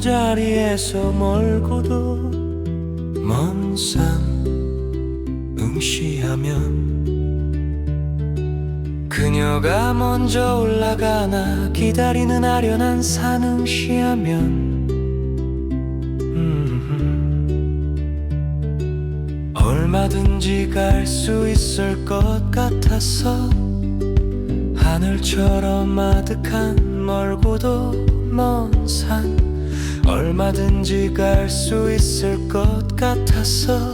자리에서 멀고도 먼 산 응시하면 그녀가 먼저 올라가나 기다리는 아련한 산 응시하면 음, 얼마든지 갈 수 있을 것 같아서 하늘처럼 아득한 멀고도 먼 산 얼마든지 갈 수 있을 것 같아서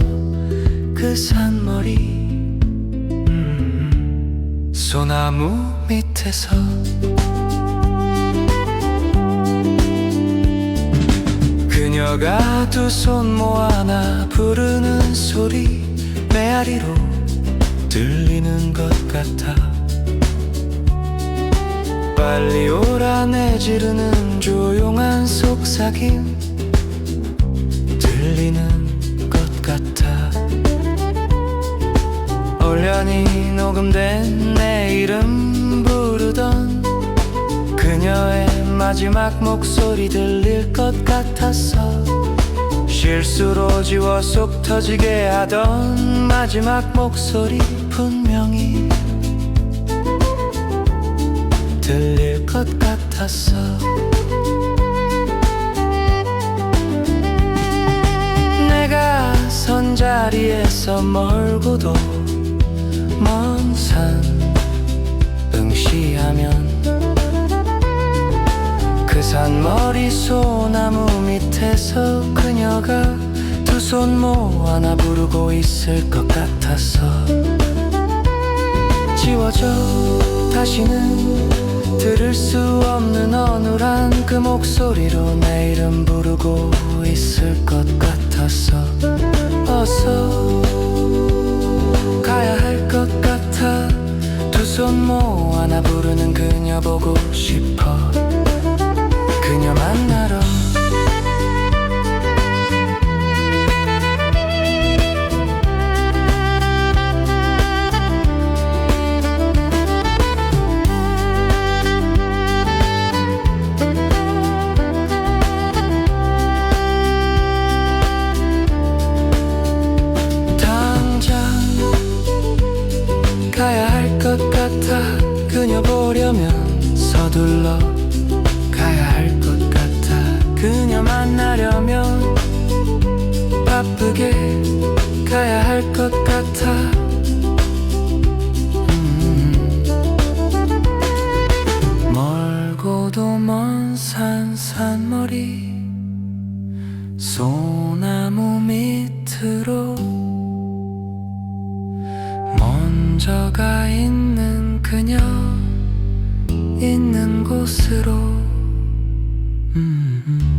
그 산머리 음, 소나무 밑에서. 그녀가 두 손 모아나 부르는 소리 메아리로 들리는 것 같아. 빨리 오라 내지르는 조용한 속삭임. 들리는 것 같아. 얼련히 녹음된 내 이름 부르던 그녀의 마지막 목소리 들릴 것 같았어 실수로 지워 속 터지게 하던 마지막 목소리 분명히 들릴 것 같았어 내가 선 자리에서 멀고도 먼 산 응시하면 그 산머리 소나무 밑에서 그녀가 두 손 모아 나 부르고 있을 것 같아서 지워져 다시는 들을 수 없는 어눌한 그 목소리로 내 이름 부르고 있을 것 같아서 어서 가야 할 것 같아. 두 손 모아 나 부르는 그녀 보고 싶어. 그녀 만나러 보려면 서둘러 가야 할 것 같아. 그녀 만나려면 바쁘게 가야 할 것 같아. 음. 멀고도 먼 산 산머리 소나무 밑으로 먼저 가 있는 그녀 곳으로 음. 음.